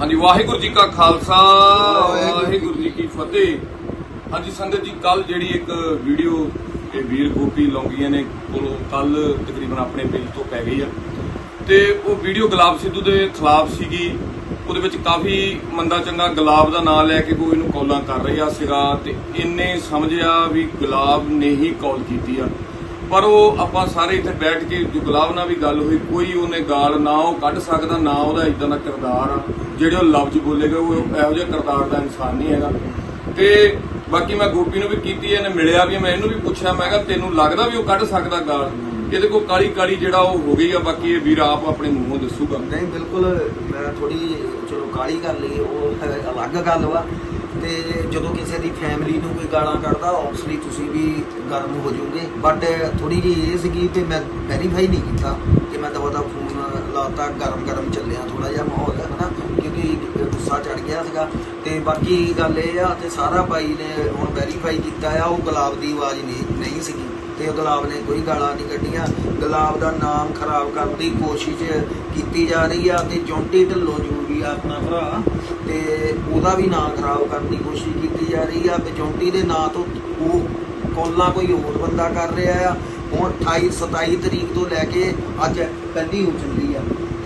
ਹਾਂਜੀ, ਵਾਹਿਗੁਰੂ ਜੀ ਕਾ ਖਾਲਸਾ, ਵਾਹਿਗੁਰੂ ਜੀ ਕੀ ਫਤਿਹ। ਹਾਂਜੀ, ਸੰਗਤ ਜੀ ਕੱਲ ਜਿਹੜੀ ਇੱਕ ਵੀਡੀਓ ਇਹ ਵੀਰ ਗੋਪੀ ਲੌਂਗੀਆਂ ਨੇ, ਕੋਲੋਂ ਕੱਲ ਤਕਰੀਬਨ ਆਪਣੇ ਪੇਜ ਤੋਂ ਪੈ ਗਈ ਆ। ਤੇ ਉਹ ਵੀਡੀਓ ਗੁਲਾਬ ਸਿੱਧੂ ਦੇ ਖਿਲਾਫ ਸੀਗੀ। ਉਹਦੇ ਵਿੱਚ ਕਾਫੀ ਮੰਦਾ ਚੰਗਾ ਗੁਲਾਬ ਦਾ ਨਾਮ ਲੈ ਕੇ ਕੋਈ ਇਹਨੂੰ ਕਾਲਾਂ ਕਰ ਰਿਹਾ ਸੀਗਾ ਤੇ ਇੰਨੇ ਸਮਝਿਆ ਵੀ ਗੁਲਾਬ ਨੇ ਹੀ ਕਾਲ ਕੀਤੀ ਆ। ਪਰ ਉਹ ਆਪਾਂ ਸਾਰੇ ਇੱਥੇ ਬੈਠ ਕੇ ਜੋ ਗੁਲਾਬ ਨਾਲ ਵੀ ਗੱਲ ਹੋਈ, ਕੋਈ ਉਹਨੇ ਗਾਲ ਨਾ ਉਹ ਕੱਢ ਸਕਦਾ, ਨਾ ਉਹਦਾ ਇਦਾਂ ਦਾ ਕਿਰਦਾਰ ਆ। ਜਿਹੜੇ ਉਹ ਲਫ਼ਜ਼ ਬੋਲੇਗਾ ਉਹ ਇਹੋ ਜਿਹਾ ਕਿਰਦਾਰ ਦਾ ਇਨਸਾਨ ਨਹੀਂ ਹੈਗਾ। ਤੇ ਬਾਕੀ ਮੈਂ ਗੋਪੀ ਨੂੰ ਵੀ ਕੀਤੀ, ਇਹਨੇ ਮਿਲਿਆ ਵੀ, ਮੈਂ ਇਹਨੂੰ ਵੀ ਪੁੱਛਿਆ, ਮੈਂ ਕਿਹਾ ਤੈਨੂੰ ਲੱਗਦਾ ਵੀ ਉਹ ਕੱਢ ਸਕਦਾ ਗਾਲ? ਇਹਦੇ ਕੋਲ ਕਾਲੀ ਕਾਲੀ ਜਿਹੜਾ ਉਹ ਹੋ ਗਈ ਆ, ਬਾਕੀ ਇਹ ਵੀਰ ਆਪ ਆਪਣੇ ਮੂੰਹੋਂ ਦੱਸੂਗਾ। ਨਹੀਂ, ਬਿਲਕੁਲ, ਮੈਂ ਥੋੜੀ ਚਲੋ ਕਾਲੀ ਕਰ ਲਈ, ਉਹ ਅਲੱਗ ਗੱਲ ਵਾ। ਤੇ ਜਦੋਂ ਕਿਸੇ ਦੀ ਫੈਮਿਲੀ ਨੂੰ ਕੋਈ ਗਾਲਾਂ ਕੱਢਦਾ ਆਬਵੀਅਸਲੀ ਤੁਸੀਂ ਵੀ ਗਰਮ ਹੋ ਜਾਓਗੇ। ਬਟ ਥੋੜੀ ਜਿਹੀ ਇਹ ਸੀਗੀ ਤੇ ਮੈਂ ਵੈਰੀਫਾਈ ਨਹੀਂ ਕੀਤਾ ਕਿ ਮੈਂ ਦਵਾ ਦਾ ਫੋਨ ਲਾਤਾ ਗਰਮ ਗਰਮ ਚੱਲਿਆ ਥੋੜਾ ਜਿਹਾ ਮਾਹੌਲ ਹੈ ਨਾ ਕਿਉਂਕਿ ਗੁੱਸਾ ਚੜ ਗਿਆ ਸੀਗਾ। ਤੇ ਬਾਕੀ ਗੱਲ ਇਹ ਆ ਤੇ ਸਾਰਾ ਭਾਈ ਨੇ ਹੁਣ ਵੈਰੀਫਾਈ ਕੀਤਾ ਆ, ਉਹ ਗੁਲਾਬ ਦੀ ਆਵਾਜ਼ ਨਹੀਂ ਨਹੀਂ ਸੀਗੀ। ਤੇ ਉਹ ਗੁਲਾਬ ਨੇ ਕੋਈ ਗਾਲਾਂ ਨਹੀਂ ਕੱਢੀਆਂ। ਗੁਲਾਬ ਦਾ ਨਾਮ ਖਰਾਬ ਕਰਨ ਦੀ ਕੋਸ਼ਿਸ਼ ਕੀਤੀ ਜਾ ਰਹੀ ਆ ਤੇ ਜੌਂਟੀ ਢਿੱਲੋਂ ਜੋ ਵੀ ਆ ਆਪਣਾ ਭਰਾ। ਤੇ ਉਹਦਾ ਵੀ ਨਾਂ ਖਰਾਬ ਕਰਨ ਦੀ ਕੋਸ਼ਿਸ਼ ਕੀਤੀ ਜਾ ਰਹੀ ਆ। ਤੇ ਦੇ ਨਾਂ ਤੋਂ ਉਹ ਕੋਲਾ ਕੋਈ ਹੋਰ ਬੰਦਾ ਕਰ ਰਿਹਾ ਆ। ਹੁਣ 28 27 ਤਰੀਕ ਤੋਂ ਲੈ ਕੇ ਅੱਜ ਪਹਿਲੀ ਹੋ ਚੱਲੀ ਆ।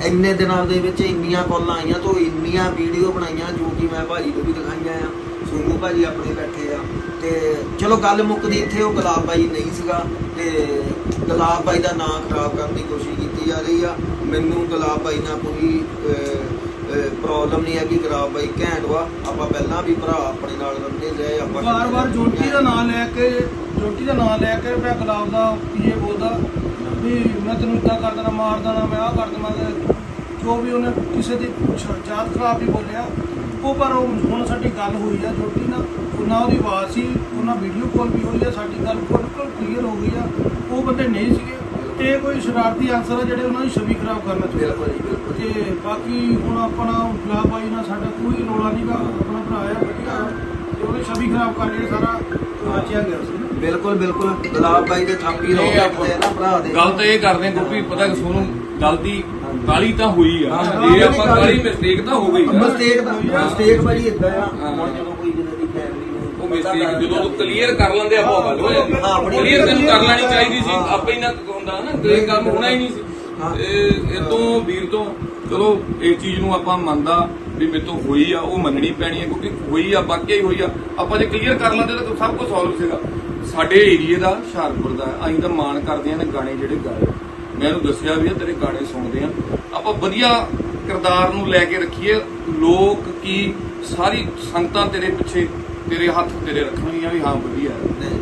ਇੰਨੇ ਦਿਨਾਂ ਦੇ ਵਿੱਚ ਇੰਨੀਆਂ ਕਾਲਾਂ ਆਈਆਂ ਤੋਂ ਇੰਨੀਆਂ ਵੀਡੀਓ ਬਣਾਈਆਂ ਜੋ ਕਿ ਮੈਂ ਭਾਜੀ ਨੂੰ ਵੀ ਦਿਖਾਈਆਂ ਆ। ਸੋਨੂ ਭਾਜੀ ਆਪਣੇ ਬੈਠੇ ਆ। ਤੇ ਚਲੋ ਗੱਲ ਮੁੱਕਦੀ ਇੱਥੇ, ਉਹ ਗੁਲਾਬ ਬਾਈ ਨਹੀਂ ਸੀਗਾ। ਤੇ ਗੁਲਾਬ ਬਾਈ ਦਾ ਨਾਮ ਖਰਾਬ ਕਰਨ ਦੀ ਕੋਸ਼ਿਸ਼ ਕੀਤੀ ਜਾ ਰਹੀ ਆ। ਮੈਨੂੰ ਗੁਲਾਬ ਬਾਈ ਨਾਲ ਕੋਈ ਪ੍ਰੋਬਲਮ ਨਹੀਂ ਹੈ ਕਿ ਗੁਲਾਬ ਬਾਈ ਘੈਂਟ ਵਾ। ਆਪਾਂ ਪਹਿਲਾਂ ਵੀ ਭਰਾ ਆਪਣੇ ਨਾਲ ਰਹਿੰਦੇ ਰਹੇ ਆਪਾਂ ਵਾਰ-ਵਾਰ ਜੋਟੀ ਦਾ ਨਾਮ ਲੈ ਕੇ ਜੋਟੀ ਦਾ ਨਾਮ ਲੈ ਕੇ ਮੈਂ ਗੁਲਾਬ ਦਾ ਪੀਏ ਬੋਲਦਾ? ਵੀ ਮੈਂ ਤੈਨੂੰ ਇਦਾਂ ਕਰ ਦੇਣਾ ਮਾਰ ਦੇਣਾ ਮੈਂ ਆਹ ਕਰ ਦੇਣਾ ਜੋ ਵੀ ਉਹਨੇ ਕਿਸੇ ਦੀ ਜਾਤ ਖਰਾਬ ਵੀ ਬੋਲਿਆ। ਉਹ ਪਰ ਉਹ ਹੁਣ ਸਾਡੀ ਗੱਲ ਹੋਈ ਆ ਜੋਟੀ ਨਾਲ। ਉਹਨਾਂ ਉਹਦੀ ਆਵਾਜ਼ ਸੀ ਉਹਨਾਂ ਵੀਡੀਓ ਕਾਲ ਵੀ ਹੋਈ ਆ ਸਾਡੀ ਗੱਲ ਬਿਲਕੁਲ ਕਲੀਅਰ ਹੋ ਗਈ ਆ। ਉਹ ਬੰਦੇ ਨਹੀਂ ਸੀਗੇ। ਤੇ ਇਹ ਕੋਈ ਸ਼ਰਾਰਤੀ ਅਨਸਰ ਆ ਜਿਹੜੇ ਉਹਨਾਂ ਦੀ ਛਵੀ ਖਰਾਬ ਕਰਨਾ ਚਾਹੁੰਦੇ ਆ। ਬਿਲਕੁਲ ਜੀ ਬਿਲਕੁਲ ਤੇ ਬਾਕੀ ਹੁਣ ਆਪਣਾ ਗੁਲਾਬ ਬਾਈ ਨਾਲ ਸਾਡਾ ਕੋਈ ਰੋਲਾ ਨਹੀਂਗਾ ਆਪਣਾ ਭਰਾ ਆ ਵਧੀਆ। ਤੇ ਉਹਨੇ ਛਵੀ ਖਰਾਬ ਕਰ ਲਈ ਸਾਰਾ ਵਾਚਿਆ ਗਿਆ ਸੀ। ਬਿਲਕੁਲ ਬਿਲਕੁਲ। ਗੁਲਾਬ ਬਾਈ ਦੇ ਥਾਪੀ ਰੋ ਇਹ ਆਪਾਂ- ਰੱਖਦੇ ਆ ਨਾ ਭਰਾ ਦੇ। ਗੱਲ ਤਾਂ ਇਹ ਕਰਦੇ ਗੋਪੀ ਪਤਾ ਕਿ ਸੋਨੂੰ ਗਲਤੀ ਕਾਲੀ ਤਾਂ ਹੋਈ ਆ। ਹਾਂ, ਇਹ ਆਪਾਂ ਕਾਲੀ ਮਿਸਟੇਕ ਤਾਂ ਹੋ ਗਈ। ਆ ਮਸਟੇਕ ਦਾ ਮਸਟੇਕ ਬੜੀ ਇਦਾਂ ਆ। ਹੁਣ ਜਦੋਂ ਕੋਈ ਕਿਸੇ ਦੀ ਫੈਮਿਲੀ ਨੂੰ ਉਹ ਮਿਸਟੇਕ ਜਦੋਂ ਤੂੰ ਕਲੀਅਰ ਕਰ ਲੈਂਦੇ ਆ ਬਹੁਤ ਗੱਲ ਹੋ ਜਾਂਦੀ ਕਲੀਅਰ ਤੈਨੂੰ ਕਰ ਲੈਣੀ ਚਾਹੀਦੀ ਸੀ। ਆਪੇ ਹੀ ਨਾ ਹੁੰਦਾ ਨਾ ਤੇ ਇਹ ਕੰਮ ਹੋਣਾ ਹੀ ਨਹੀਂ ਹਾਂ। ਸੀ। ਇਹ ਇਹ ਤੋਂ ਵੀਰ ਤੋਂ ਚਲੋ ਇਹ ਚੀਜ਼ ਨੂੰ ਆਪਾਂ ਮੰਨਦਾ ਵੀ ਮੇਰੇ ਤੋਂ ਹੋਈ ਆ ਉਹ ਮੰਨਣੀ ਪੈਣੀ ਹੈ ਕਿਉਂਕਿ ਹੋਈ ਆ ਵਾਕਿਆ ਹੀ ਹੋਈ ਆ। ਆਪਾਂ ਜੇ ਕਲੀਅਰ ਕਰ ਲੈਂਦੇ ਤਾਂ ਸਭ ਕੁਝ ਸੋਲਵ ਸੀਗਾ। ਸਾਡੇ ਏਰੀਏ ਦਾ ਹੁਸ਼ਿਆਰਪੁਰ ਦਾ ਅਸੀਂ ਤਾਂ ਮਾਣ ਕਰਦੇ ਆ ਨੇ ਗਾਣੇ ਜਿਹੜੇ ਗਾਏ। ਮੈਂ ਉਹਨੂੰ ਦੱਸਿਆ ਵੀ ਆ ਤੇਰੇ ਗਾਣੇ ਸੁਣਦੇ ਆ। ਆਪਾਂ ਵਧੀਆ ਕਿਰਦਾਰ ਨੂੰ ਲੈ ਕੇ ਰੱਖੀਏ। ਲੋਕ ਕੀ ਸਾਰੀ ਸੰਗਤਾਂ ਤੇਰੇ ਪਿੱਛੇ ਤੇਰੇ ਹੱਥ ਤੇਰੇ ਰੱਖਣਗੀਆਂ ਵੀ ਹਾਂ ਵਧੀਆ।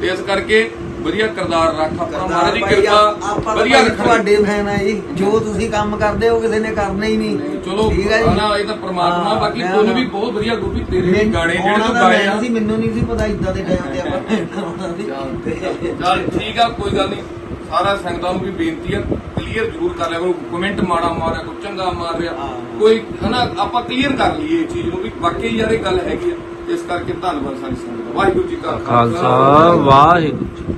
ਤੇ ਇਸ ਕਰਕੇ ਵਧੀਆ ਕਿਰਦਾਰ ਰੱਖ ਆਪਣਾ ਮਹਾਰਾਜ ਦੀ ਕਿਰਪਾ ਵਧੀਆ ਰੱਖਣੀ ਤੁਹਾਡੇ ਫੈਨ ਆ ਜੀ। ਜੋ ਤੁਸੀਂ ਕੰਮ ਕਰਦੇ ਹੋ ਕਿਸੇ ਨੇ ਕਰਨਾ ਹੀ ਨਹੀਂ। ਚਲੋ ਨਾ ਇਹ ਤਾਂ ਪ੍ਰਮਾਤਮਾ ਬਾਕੀ ਤੁਹਾਨੂੰ ਵੀ ਬਹੁਤ ਵਧੀਆ ਗੋਪੀ ਤੇਰੇ ਵੀ ਗਾਣੇ ਜਿਹੜੇ ਤੂੰ ਗਾਏ ਆ। ਸੀ ਮੈਨੂੰ ਨਹੀਂ ਸੀ ਪਤਾ ਇਦਾਂ ਦੇ ਟਾਈਮ ਤੇ ਆਪਾਂ ਚੱਲ ਠੀਕ ਆ ਕੋਈ ਗੱਲ ਨਹੀਂ। ਸਾਰਾ ਸੰਗਤਾਂ ਨੂੰ ਵੀ ਬੇਨਤੀ ਆ ਕਲੀਅਰ ਜ਼ਰੂਰ ਕਰ ਲਿਆ ਕਰੋ। ਕਮੈਂਟ ਮਾੜਾ ਮਾਰਿਆ ਕੋਈ ਚੰਗਾ ਮਾਰ ਰਿਹਾ। ਕੋਈ ਹਨਾ ਆਪਾਂ ਕਲੀਅਰ ਕਰ ਲਈਏ ਇਹ ਚੀਜ਼ ਨੂੰ ਵੀ। ਵਾਕਈ ਯਾਰ ਇਹ ਗੱਲ ਹੈਗੀ ਆ। ਇਸ ਕਰਕੇ ਧੰਨਵਾਦ ਸਾਰੀ ਸੰਗਤ ਦਾ। ਵਾਹਿਗੁਰੂ ਜੀ ਕਾ ਖਾਲਸਾ। ਵਾਹਿਗੁਰੂ ਜੀ